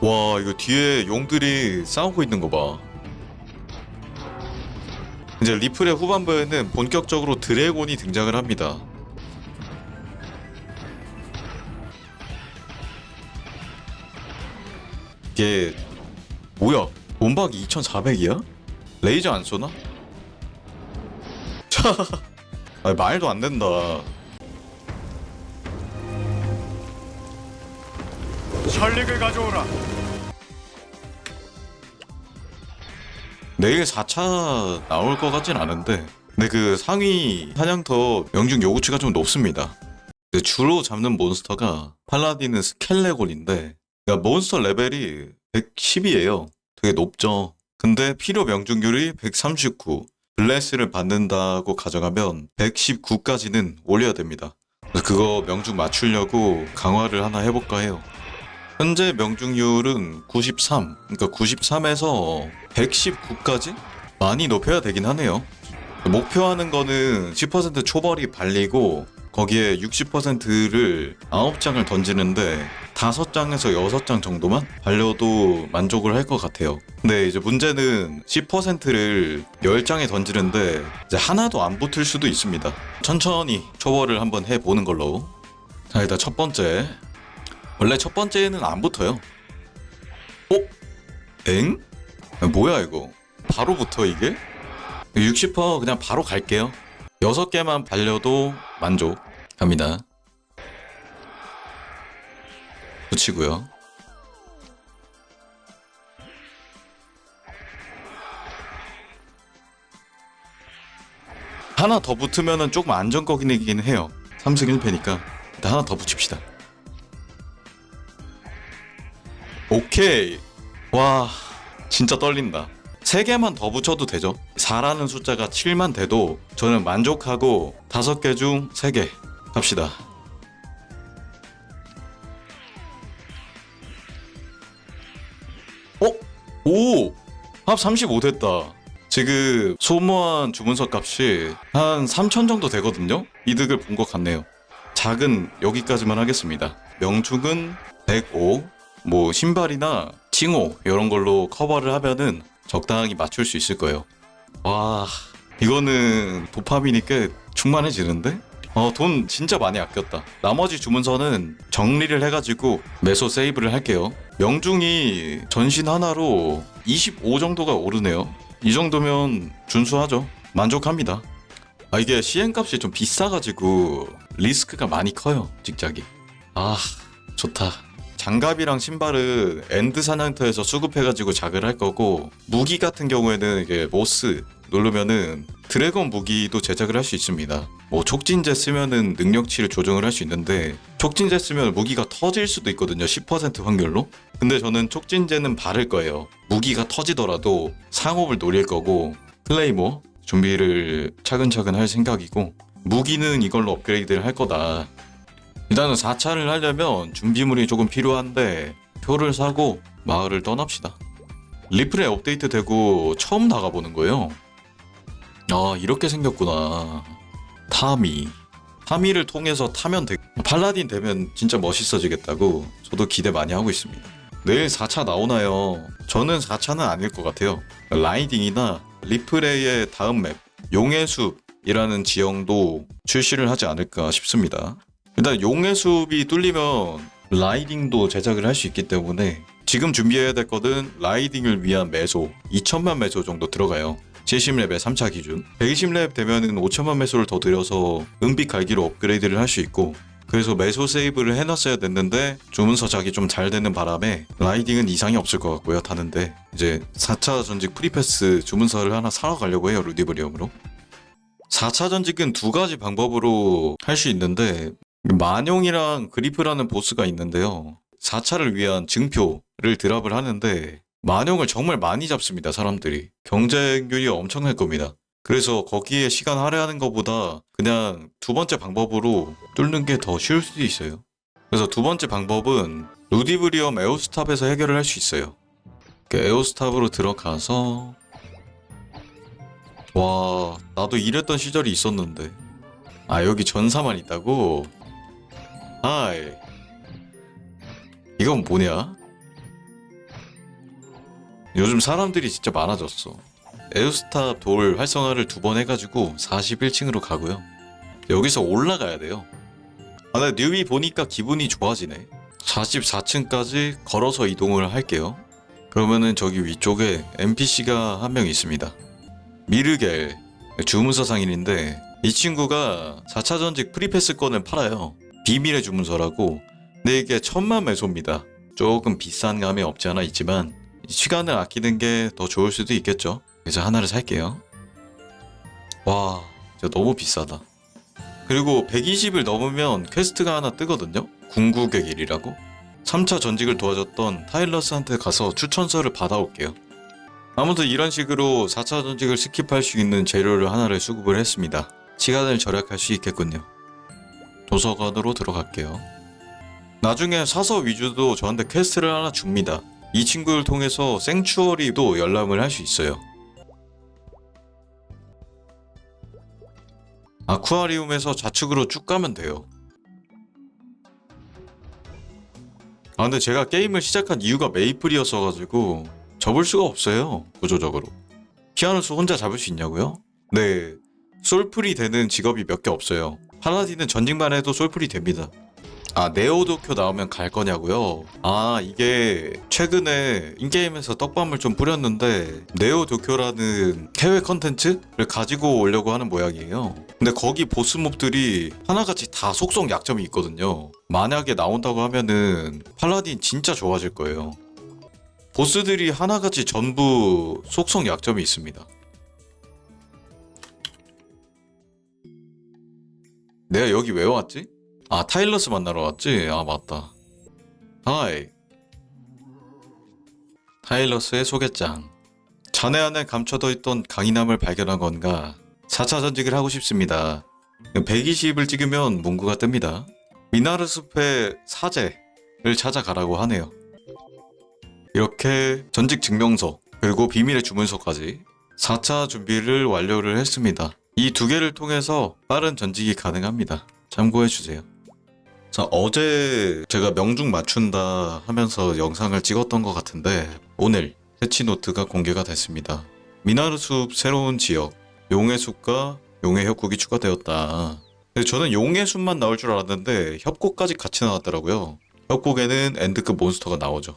와 이거 뒤에 용들이 싸우고 있는 거 봐 이제 리플의 후반부에는 본격적으로 드래곤이 등장을 합니다 이게 뭐야 몸박이 2400이야? 레이저 안 쏘나? 차 아, 말도 안 된다 설릭을 가져오라. 내일 4차 나올 것 같진 않은데 근데 그 상위 사냥터 명중 요구치가 좀 높습니다. 주로 잡는 몬스터가 팔라딘은 스켈레곤인데 그러니까 몬스터 레벨이 110이에요. 되게 높죠. 근데 필요 명중률이 139 블레스를 받는다고 가정하면 119까지는 올려야 됩니다. 그거 명중 맞추려고 강화를 하나 해볼까 해요 현재 명중률은 93 그러니까 93에서 119까지 많이 높여야 되긴 하네요. 목표하는 거는 10% 초벌이 발리고 거기에 60%를 9장을 던지는데 5장에서 6장 정도만 발려도 만족을 할 것 같아요. 근데 이제 문제는 10%를 10장에 던지는데 이제 하나도 안 붙을 수도 있습니다. 천천히 초벌을 한번 해보는 걸로. 자, 일단 첫 번째. 원래 첫 번째는 안 붙어요. 어? 엥? 아, 뭐야 이거 바로 붙어 이게? 60% 그냥 바로 갈게요 6개만 발려도 만족 갑니다 붙이고요 하나 더 붙으면은 조금 안정적이긴 해요 3승 1패니까 일단 하나 더 붙입시다 오케이 와 진짜 떨린다. 세 개만 더 붙여도 되죠. 4라는 숫자가 7만 돼도 저는 만족하고 다섯 개중세개 갑시다. 어? 오! 합 35 됐다. 지금 소모한 주문서 값이 한 3천 정도 되거든요? 이득을 본 것 같네요. 작은 여기까지만 하겠습니다. 명중은 105, 뭐 신발이나 칭호 이런 걸로 커버를 하면은 적당히 맞출 수 있을 거예요. 와 이거는 도파민이 꽤 충만해지는데? 어 돈 진짜 많이 아꼈다. 나머지 주문서는 정리를 해가지고 매소 세이브를 할게요. 명중이 전신 하나로 25 정도가 오르네요. 이 정도면 준수하죠. 만족합니다. 아 이게 시행값이 좀 비싸가지고 리스크가 많이 커요 직작이. 아 좋다. 장갑이랑 신발은 엔드 사냥터에서 수급해가지고 작을 할 거고 무기 같은 경우에는 이게 모스 누르면은 드래곤 무기도 제작을 할 수 있습니다. 뭐 촉진제 쓰면은 능력치를 조정을 할 수 있는데 촉진제 쓰면 무기가 터질 수도 있거든요. 10% 확률로. 근데 저는 촉진제는 바를 거예요. 무기가 터지더라도 상업을 노릴 거고 클레이모 준비를 차근차근 할 생각이고 무기는 이걸로 업그레이드를 할 거다. 일단은 4차를 하려면 준비물이 조금 필요한데 표를 사고 마을을 떠납시다. 리플에 업데이트 되고 처음 나가보는 거예요. 아 이렇게 생겼구나. 타미. 타미를 통해서 타면 되... 팔라딘 되면 진짜 멋있어지겠다고 저도 기대 많이 하고 있습니다. 내일 4차 나오나요? 저는 4차는 아닐 것 같아요. 라이딩이나 리플레이의 다음 맵 용의 숲이라는 지형도 출시를 하지 않을까 싶습니다. 일단 용의 숲이 뚫리면 라이딩도 제작을 할 수 있기 때문에 지금 준비해야 될 거는 라이딩을 위한 매소 2천만 매소 정도 들어가요. 70렙에 3차 기준. 120렙 되면은 5천만 매소를 더 들여서 은빛 갈기로 업그레이드를 할 수 있고 그래서 매소 세이브를 해놨어야 됐는데 주문 서 작이 좀 잘 되는 바람에 라이딩은 이상이 없을 것 같고요 타는데. 이제 4차 전직 프리패스 주문서를 하나 사러 가려고 해요 루디브리엄으로. 4차 전직은 두 가지 방법으로 할 수 있는데 만용이랑 그리프라는 보스가 있는데요. 4차를 위한 증표를 드랍을 하는데 만용을 정말 많이 잡습니다. 사람들이. 경쟁률이 엄청날 겁니다. 그래서 거기에 시간 할애하는 것보다 그냥 두 번째 방법으로 뚫는 게 더 쉬울 수도 있어요. 그래서 두 번째 방법은 루디브리엄 에오스탑에서 해결을 할 수 있어요. 그 에오스탑으로 들어가서 와 나도 이랬던 시절이 있었는데 아 여기 전사만 있다고? 아이 이건 뭐냐? 요즘 사람들이 진짜 많아졌어. 에어스탑 돌 활성화를 두 번 해가지고 41층으로 가고요. 여기서 올라가야 돼요. 아, 나 뉴비 보니까 기분이 좋아지네. 44층까지 걸어서 이동을 할게요. 그러면은 저기 위쪽에 NPC가 한 명 있습니다. 미르겔 주문서 상인인데 이 친구가 4차 전직 프리패스권을 팔아요. 비밀의 주문서라고. 이게 천만 매소입니다. 조금 비싼 감이 없지 않아 있지만 시간을 아끼는 게 더 좋을 수도 있겠죠. 그래서 하나를 살게요. 와, 진짜 너무 비싸다. 그리고 120을 넘으면 퀘스트가 하나 뜨거든요. 궁극의 길이라고. 3차 전직을 도와줬던 타일러스한테 가서 추천서를 받아올게요. 아무튼 이런 식으로 4차 전직을 스킵할 수 있는 재료를 하나를 수급을 했습니다. 시간을 절약할 수 있겠군요. 도서관으로 들어갈게요. 나중에 사서 위주도 저한테 퀘스트를 하나 줍니다. 이 친구를 통해서 생추어리도 열람을 할 수 있어요. 아쿠아리움에서 좌측으로 쭉 가면 돼요. 아 근데 제가 게임을 시작한 이유가 메이플이었어가지고 접을 수가 없어요 구조적으로 피아노스 혼자 잡을 수 있냐고요? 네 솔플이 되는 직업이 몇 개 없어요 팔라딘은 전직만 해도 솔플이 됩니다. 아 네오도쿄 나오면 갈 거냐고요? 아 이게 최근에 인게임에서 떡밥을 좀 뿌렸는데 네오도쿄라는 해외 컨텐츠를 가지고 오려고 하는 모양이에요. 근데 거기 보스몹들이 하나같이 다 속성 약점이 있거든요. 만약에 나온다고 하면은 팔라딘 진짜 좋아질 거예요. 보스들이 하나같이 전부 속성 약점이 있습니다 내가 여기 왜 왔지? 아 타일러스 만나러 왔지? 아 맞다. 하이. 타일러스의 소개장. 잔해 안에 감춰져 있던 강인함을 발견한 건가? 4차 전직을 하고 싶습니다. 120을 찍으면 문구가 뜹니다. 미나르 숲의 사제를 찾아가라고 하네요. 이렇게 전직 증명서 그리고 비밀의 주문서까지 4차 준비를 완료를 했습니다 이 두 개를 통해서 빠른 전직이 가능합니다 참고해 주세요 자, 어제 제가 명중 맞춘다 하면서 영상을 찍었던 것 같은데 오늘 패치 노트가 공개가 됐습니다. 미나르 숲 새로운 지역 용의 숲과 용의 협곡이 추가되었다. 근데 저는 용의 숲만 나올 줄 알았는데 협곡까지 같이 나왔더라고요. 협곡에는 엔드급 몬스터가 나오죠.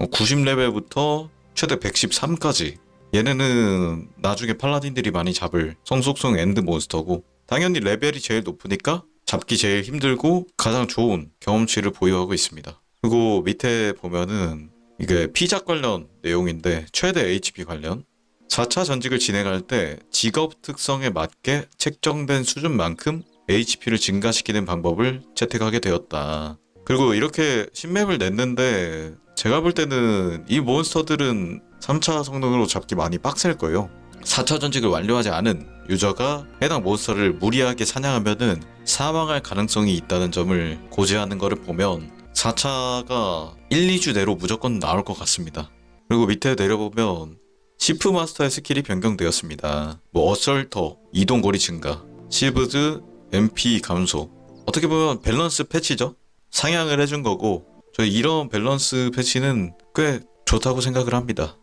90레벨부터 최대 113까지 얘네는 나중에 팔라딘들이 많이 잡을 성속성 엔드 몬스터고 당연히 레벨이 제일 높으니까 잡기 제일 힘들고 가장 좋은 경험치를 보유하고 있습니다. 그리고 밑에 보면은 이게 피작 관련 내용인데 최대 HP 관련 4차 전직을 진행할 때 직업 특성에 맞게 책정된 수준만큼 HP를 증가시키는 방법을 채택하게 되었다. 그리고 이렇게 신맵을 냈는데 제가 볼 때는 이 몬스터들은 3차 성능으로 잡기 많이 빡셀 거예요. 4차 전직을 완료하지 않은 유저가 해당 몬스터를 무리하게 사냥하면은 사망할 가능성이 있다는 점을 고지하는 것을 보면 4차가 1, 2주 내로 무조건 나올 것 같습니다. 그리고 밑에 내려보면 시프 마스터의 스킬이 변경되었습니다. 뭐 어설터, 이동거리 증가, 시브드, MP 감소. 어떻게 보면 밸런스 패치죠? 상향을 해준 거고 저희 이런 밸런스 패치는 꽤 좋다고 생각을 합니다.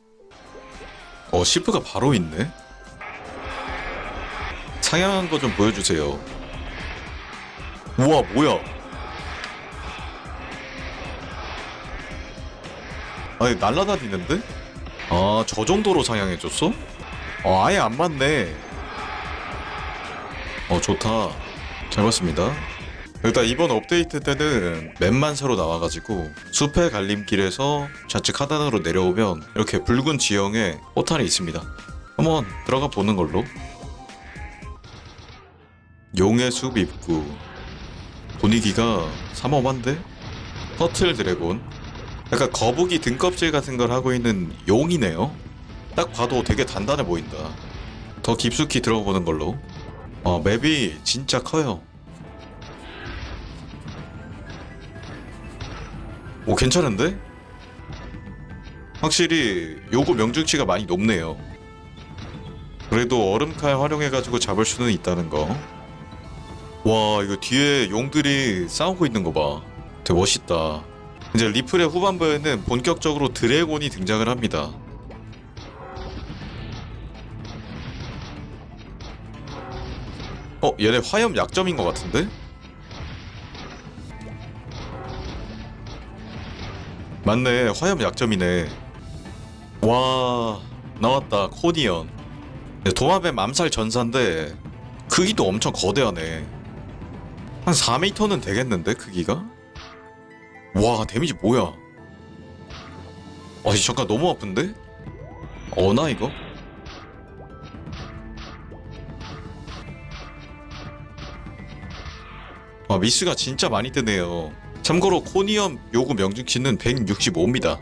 어, 시프가 바로 있네? 상향한 거 좀 보여주세요. 우와, 뭐야? 아니, 날라다니는데? 아, 저 정도로 상향해줬어? 어, 아예 안 맞네. 어, 좋다. 잘 봤습니다. 일단 이번 업데이트 때는 맵만 새로 나와가지고 숲의 갈림길에서 좌측 하단으로 내려오면 이렇게 붉은 지형에 포탈이 있습니다. 한번 들어가 보는 걸로. 용의 숲 입구. 분위기가 삼엄한데? 터틀 드래곤. 약간 거북이 등껍질 같은 걸 하고 있는 용이네요. 딱 봐도 되게 단단해 보인다. 더 깊숙이 들어보는 걸로. 어, 맵이 진짜 커요. 오 괜찮은데? 확실히 요거 명중치가 많이 높네요. 그래도 얼음칼 활용해가지고 잡을 수는 있다는 거. 와 이거 뒤에 용들이 싸우고 있는 거 봐. 되게 멋있다. 이제 리플의 후반부에는 본격적으로 드래곤이 등장을 합니다. 어 얘네 화염 약점인 것 같은데? 맞네. 화염 약점이네. 와 나왔다. 코니언. 네, 도마뱀 암살 전사인데 크기도 엄청 거대하네. 한 4m는 되겠는데 크기가? 와 데미지 뭐야? 아 잠깐 너무 아픈데? 어나 이거? 아 미스가 진짜 많이 뜨네요 참고로 코니엄 요구 명중치는 165입니다.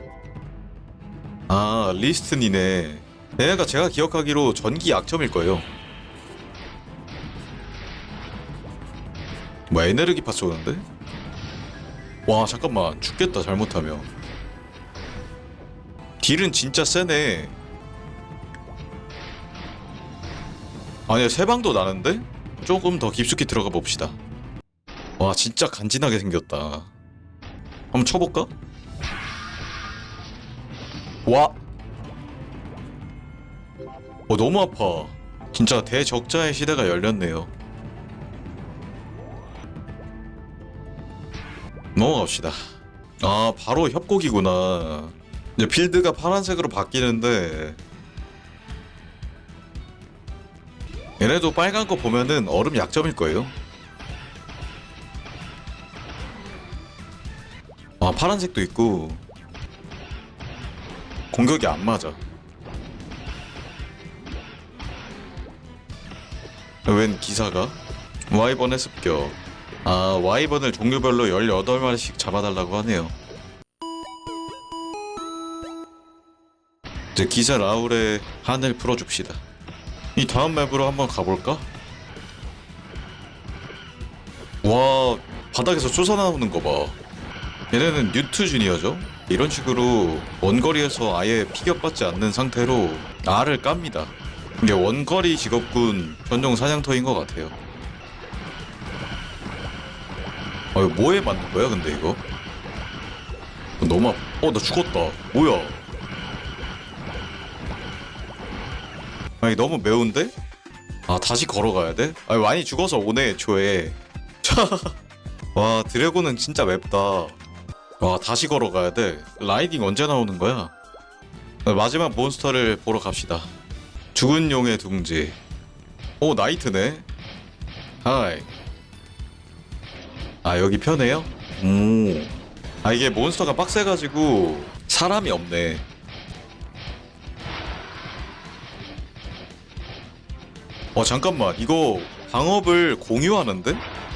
아 리스튼이네. 얘네가 제가 기억하기로 전기 약점일 거예요. 뭐 에네르기 파스 오는데? 와 잠깐만. 죽겠다 잘못하면. 딜은 진짜 세네. 아니야 세 방도 나는데? 조금 더 깊숙이 들어가 봅시다. 와 진짜 간지나게 생겼다 한번 쳐볼까? 와. 어, 너무 아파. 진짜 대적자의 시대가 열렸네요. 넘어갑시다. 아 바로 협곡이구나. 이제 필드가 파란색으로 바뀌는데 얘네도 빨간 거 보면은 얼음 약점일 거예요 아 파란색도 있고 공격이 안 맞아. 웬 기사가? 와이번의 습격. 아 와이번을 종류별로 18마리씩 잡아달라고 하네요. 이제 기사 라울의 한을 풀어줍시다. 이 다음 맵으로 한번 가볼까? 와 바닥에서 솟아나오는 거봐 얘네는 뉴트 주니어죠. 이런 식으로 원거리에서 아예 피격받지 않는 상태로 알을 깝니다. 이게 원거리 직업군 전용 사냥터인 것 같아요. 아 이거 뭐에 맞는 거야 근데 이거? 어, 너무 아파. 어 나 죽었다. 뭐야? 아니 너무 매운데? 아 다시 걸어가야 돼? 아니 많이 죽어서 오네 애초에. 와 드래곤은 진짜 맵다 와 다시 걸어가야 돼. 라이딩 언제 나오는 거야? 마지막 몬스터를 보러 갑시다. 죽은 용의 둥지. 오 나이트네. 하이. 아 여기 편해요? 오아 이게 몬스터가 빡세가지고 사람이 없네. 어 잠깐만. 이거 방업을 공유하는데?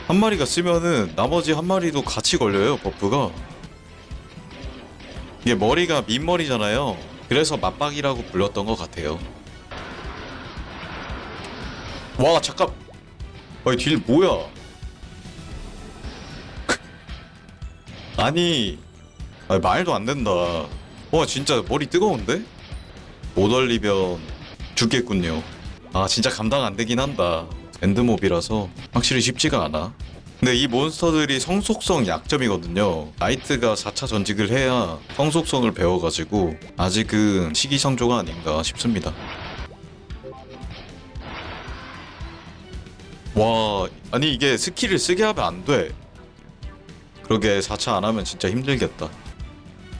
한 마리가 쓰면은 나머지 한 마리도 같이 걸려요 버프가 이게 머리가 민머리잖아요. 그래서 맞박이라고 불렀던 것 같아요. 와 잠깐. 아니 딜 뭐야? 아니 아니, 말도 안 된다. 와 진짜 머리 뜨거운데? 못 얼리면 죽겠군요. 아 진짜 감당 안 되긴 한다. 엔드몹이라서 확실히 쉽지가 않아 근데 이 몬스터들이 성속성 약점이거든요. 나이트가 4차 전직을 해야 성속성을 배워가지고 아직은 시기상조가 아닌가 싶습니다. 와 아니 이게 스킬을 쓰게 하면 안 돼. 그러게 4차 안 하면 진짜 힘들겠다.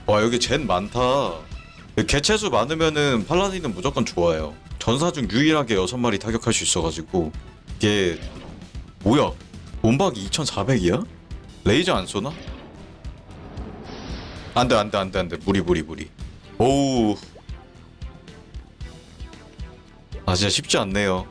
와 여기 젠 많다. 개체수 많으면은 팔라딘은 무조건 좋아요. 전사 중 유일하게 6마리 타격할 수 있어가지고 이게 뭐야 몸박이 2400이야? 레이저 안 쏘나? 안돼 안돼 안돼 안돼 무리 무리 무리 오우 아 진짜 쉽지 않네요